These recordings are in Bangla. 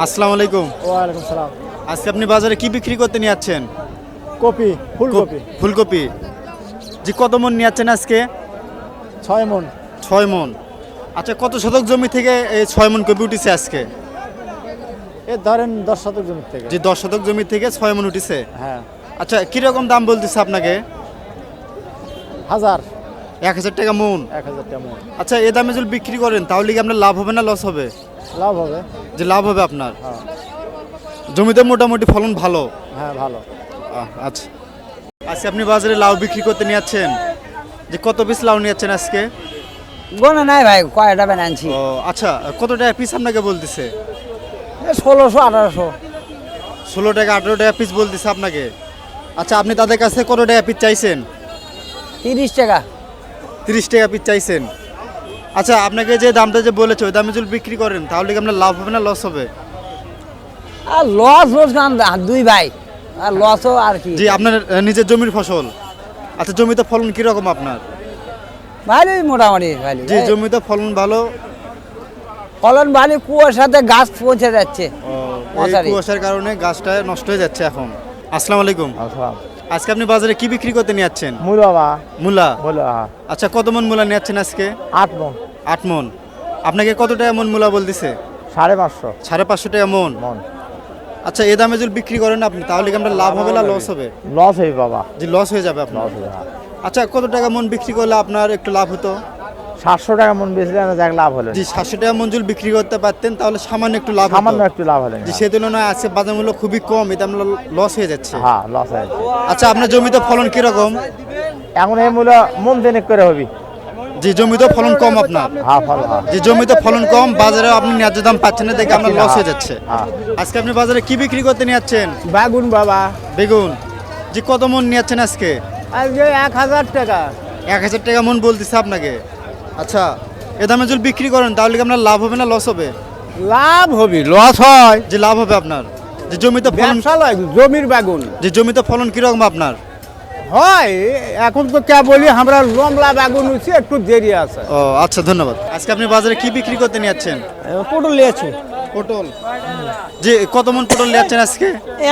আসসালামু আলাইকুম। ওয়ালাইকুম সালাম। আজকে আপনি বাজারে কি বিক্রি করতে নিয়ে যাচ্ছেন? কপি ফুলকপি। ফুলকপি। জি কত মন নিয়ে যাচ্ছেন আজকে? ছয় মন। ছয় মন। আচ্ছা কত শতক জমি থেকে এই ছয় মন কপি উঠেছে আজকে? এ ধরেন দশ শতক জমির থেকে। যে দশ শতক জমি থেকে ছয় মন উঠেছে। হ্যাঁ। আচ্ছা কীরকম দাম বলতেছে আপনাকে? হাজার। এক হাজার টাকা মন। এক হাজার টাকা মন। আচ্ছা এ দামে যদি বিক্রি করেন তাহলে কি আপনার লাভ হবে না লস হবে? লাভ হবে। যে লাভ হবে আপনার? হ্যাঁ। জমিতে মোটামুটি ফলন ভালো? হ্যাঁ ভালো। আচ্ছা। আজকে আপনি বাজারে লাউ বিক্রি করতে নিয়ে যাচ্ছেন। যে কত পিস লাউ নিয়ে যাচ্ছেন আজকে? গোনা নাই ভাই কয়টা বেন আনছি? ও আচ্ছা কত টাকা পিস আপনাকে বলতেছে? ষোলোশো আঠারোশো। ষোলো টাকা আঠেরো টাকা পিস বলতেছে আপনাকে। আচ্ছা আপনি তাদের কাছে কত টাকা পিস চাইছেন? তিরিশ টাকা। তিরিশ টাকা পিস চাইছেন। আচ্ছা আপনাকে যে দামটা যে বলেছে ওই দামে যদি বিক্রি করেন তাহলে কি আপনার লাভ হবে না লস হবে? আর লস লস গান দুই ভাই। আর লসও আর কি। জি আপনার নিজের জমির ফসল। আচ্ছা জমিতে ফলন কীরকম আপনার? ভালোই মোটামুটি ভালো জি জমিতে ফলন ভালো। ফলন ভালো কুয়ার সাথে গাছ পৌঁছে যাচ্ছে। ও, কুয়াশার কারণে গাছটা নষ্ট হয়ে যাচ্ছে এখন। আসসালামু আলাইকুম। আজকে আপনি বাজারে কি বিক্রি করতে নিয়ে যাচ্ছেন? মূল মূলা? আচ্ছা কত মন মূলা নিয়ে যাচ্ছেন আজকে? আট মন। আট মন। আপনাকে কত টাকা মন মূলা বলতেছে? সাড়ে পাঁচশো। সাড়ে পাঁচশো টাকা মন। মন। আচ্ছা এ দামে যদি বিক্রি করেন আপনি তাহলে কি আপনার লাভ হবে না লস হবে। লস হবে বাবা। যে লস হয়ে যাবে আপনার। আচ্ছা কত টাকা মন বিক্রি করলে আপনার একটু লাভ হতো? সাতশো টাকা মন বেচলে না যাক লাভ হলো জি সাতশো টাকা বিক্রি করতে পারতেন তাহলে সামান্য একটু লাভ সামান্য একটু লাভ হলো জি সে তুলনায় আজকে বাজার মূল্য খুবই কম এটা আপনার লস হয়ে যাচ্ছে। হ্যাঁ লস হয়েছে আচ্ছা আপনার জমিতে ফলন কীরকম? এখন এই মূল্য মন দিনে করে হবি। জি জমিতে ফলন কম আপনার? হ্যাঁ হ্যাঁ। যে জমিতে ফলন কম বাজারে আপনি ন্যায্য দাম পাচ্ছেন না দেখে আপনার লস হয়ে যাচ্ছে। হ্যাঁ। আজকে আপনি বাজারে কি বিক্রি করতে নিয়ে যাচ্ছেন বাগুন বাবা। বেগুন। জি কত মন নিয়ে যাচ্ছেন আজকে? আজকে এক হাজার টাকা। এক হাজার টাকা মন বলতেছে আপনাকে। আচ্ছা এ দামে যদি বিক্রি করেন তাহলে কি আপনার লাভ হবে না লস হবে? লাভ হবে লস হয়। যে লাভ হবে আপনার যে জমিতে ফলন জমির বেগুন। যে জমিতে ফলন কীরকম আপনার? হয় এখন তো কে বলি আমরা লমলা বাগুন হচ্ছে একটু দেরি আছে। ও আচ্ছা ধন্যবাদ। আজকে আপনি বাজারে কি বিক্রি করতে নিয়ে যাচ্ছেন? পটল নিয়েছি পটল। যে কত মন পটল নিয়ে যাচ্ছেন আজকে?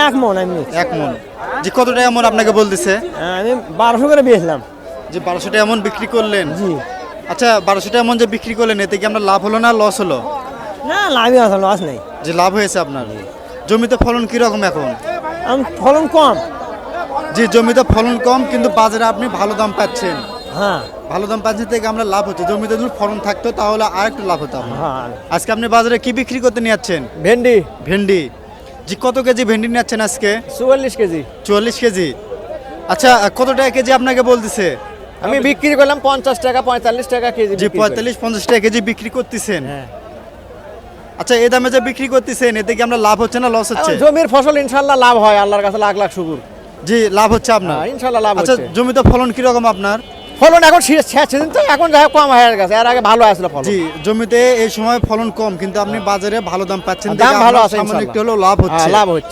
এক মন আমি। এক মন। যে কত টাকা মন আপনাকে বলতেছে? আমি বারোশো করে বেচলাম। যে বারোশো টাকা মন বিক্রি করলেন? জি। আচ্ছা বারোশো টাকা মন যে বিক্রি করলেন এতে কি আপনার লাভ হলো না লস হলো? না লাভই আছে লস নেই। যে লাভ হয়েছে আপনার? জমিতে ফলন কীরকম এখন? আমি ফলন কম। যে জমিতে ফলন কম কিন্তু বাজারে আপনি ভালো দাম পাচ্ছেন। হ্যাঁ। ভালো দাম পাচ্ছেন থেকে আমরা লাভ হচ্ছে। জমিতে যদি ফলন থাকতো তাহলে আর একটু লাভ হতো আপনার। হ্যাঁ। আজকে আপনি বাজারে কি বিক্রি করতে নিয়ে যাচ্ছেন? ভেন্ডি। ভেন্ডি। জি কত কেজি ভেন্ডি নিয়ে যাচ্ছেন আজকে? চুয়াল্লিশ কেজি। চুয়াল্লিশ কেজি। আচ্ছা কত টাকা কেজি আপনাকে বলতেছে? আমি বিক্রি করলাম পঞ্চাশ টাকা পঁয়তাল্লিশ টাকা কেজি যে পঁয়তাল্লিশ পঞ্চাশ টাকা কেজি বিক্রি করতেছেন। হ্যাঁ। আচ্ছা এই দামে যে বিক্রি করতেছেন এতে কি আমরা লাভ হচ্ছে না লস হচ্ছে? জমির ফসল ইনশাল্লাহ লাভ হয় আল্লাহর কাছে লাখ লাখ শুকুর। জি লাভ হচ্ছে আপনার। হ্যাঁ, ইনশাল্লাহ লাভ আচ্ছা জমিতে ফলন কীরকম আপনার? ফলন এখন শেষ সেদিন তো এখন যাই কম হয়ে গেছে এর আগে ভালো আসলো ফলন। জি জমিতে এই সময় ফলন কম কিন্তু আপনি বাজারে ভালো দাম পাচ্ছেন দাম ভালো আছে সামান্য একটু হলেও লাভ হচ্ছে। হ্যাঁ, লাভ হচ্ছে।